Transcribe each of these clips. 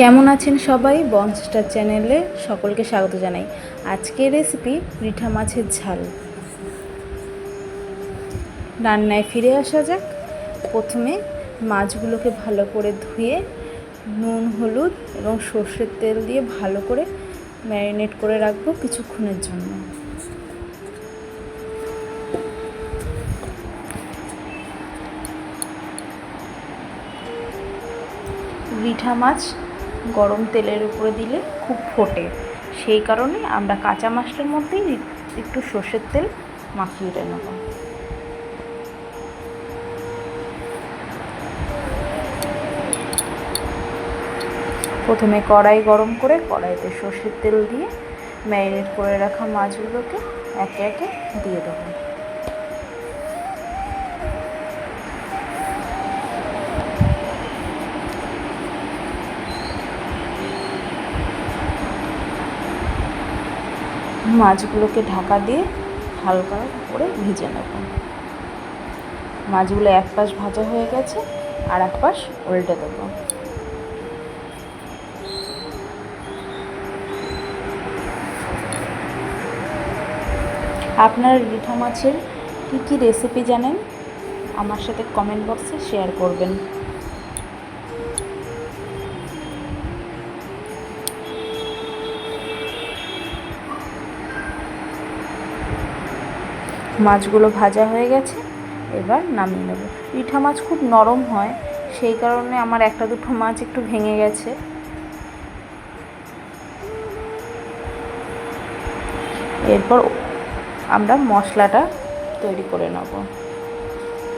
কেমন আছেন সবাই? বনস্টার চ্যানেলে সকলকে স্বাগত জানাই। আজকের রেসিপি রিঠা মাছের ঝাল। রান্নায় ফিরে আসা যাক। প্রথমে মাছগুলোকে ভালো করে ধুয়ে নুন, হলুদ এবং সর্ষের তেল দিয়ে ভালো করে ম্যারিনেট করে রাখব কিছুক্ষণের জন্য। রিঠা মাছ গরম তেলের উপরে দিলে খুব ফোটে। সেই কারণে আমরা কাঁচা মাছটার মধ্যেই একটু সর্ষের তেল মাখিয়ে নেব। প্রথমে কড়াই গরম করে কড়াইতে সর্ষের তেল দিয়ে ম্যারিনেট করে রাখা মাছগুলোকে একে একে দিয়ে দেবো। মাছগুলোকে ঢাকা দিয়ে হালকা করে ভেজে নেব। মাছগুলো এক পাশ ভাজা হয়ে গেছে আর এক পাশ উল্টে দেবো। আপনার রিঠা মাছের কী কী রেসিপি জানেন? আমার সাথে কমেন্ট বক্সে শেয়ার করবেন। মাছগুলো ভাজা হয়ে গেছে, এবার নামিয়ে নেব। পিঠা মাছ খুব নরম হয়, সেই কারণে আমার একটা দুটো মাছ একটু ভেঙে গেছে। এরপর আমরা মশলাটা তৈরি করে নেব।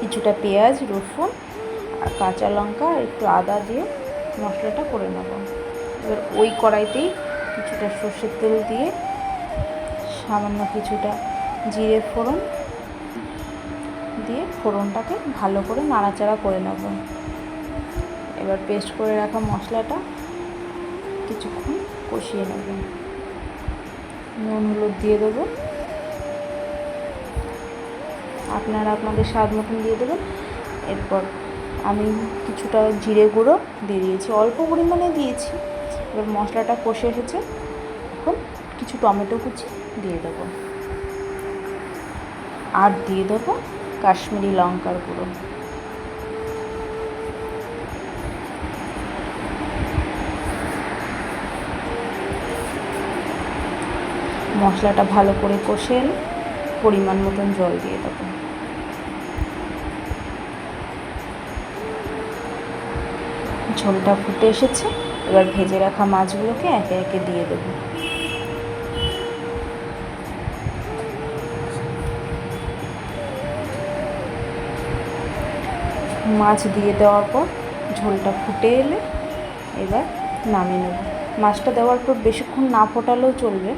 কিছুটা পেঁয়াজ, রসুন আর কাঁচা লঙ্কা আর একটু আদা দিয়ে মশলাটা করে নেব। এবার ওই কড়াইতেই কিছুটা সর্ষের তেল দিয়ে সামান্য কিছুটা জিরে ফোড়ন দিয়ে ফোড়নটাকে ভালো করে নাড়াচাড়া করে নেব। এবার পেস্ট করে রাখা মশলাটা কিছুক্ষণ কষিয়ে নেব। নুন হলুদ দিয়ে দেবো। আপনারা আপনাদের স্বাদ মতন দিয়ে দেবেন। এরপর আমি কিছুটা জিরে গুঁড়ো দিয়ে দিয়েছি। অল্প পরিমাণে দিয়েছি। এবার মশলাটা কষে এসেছে। এখন কিছু টমেটো কুচি দিয়ে দেবো। আর দিয়ে দেবো কাশ্মীরি লঙ্কার গুঁড়ো। মশলাটা ভালো করে কষে পরিমাণ মতন জল দিয়ে দেবো। ঝোলটা ফুটে এসেছে, এবার ভেজে রাখা মাছগুলোকে একে একে দিয়ে দেবো। মাছ দিয়ে দেওয়ার পর ঝোলটা ফুটে এলে এবার নামিয়ে নেব। মাছটা দেওয়ার পর বেশিক্ষণ না ফোটালেও চলবে।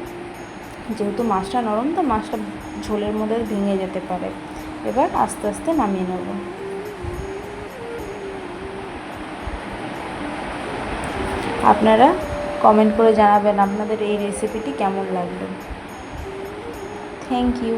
যেহেতু মাছটা নরম, তো মাছটা ঝোলের মধ্যে ভেঙে যেতে পারে। এবার আস্তে আস্তে নামিয়ে নেব। আপনারা কমেন্ট করে জানাবেন আপনাদের এই রেসিপিটি কেমন লাগল। Thank you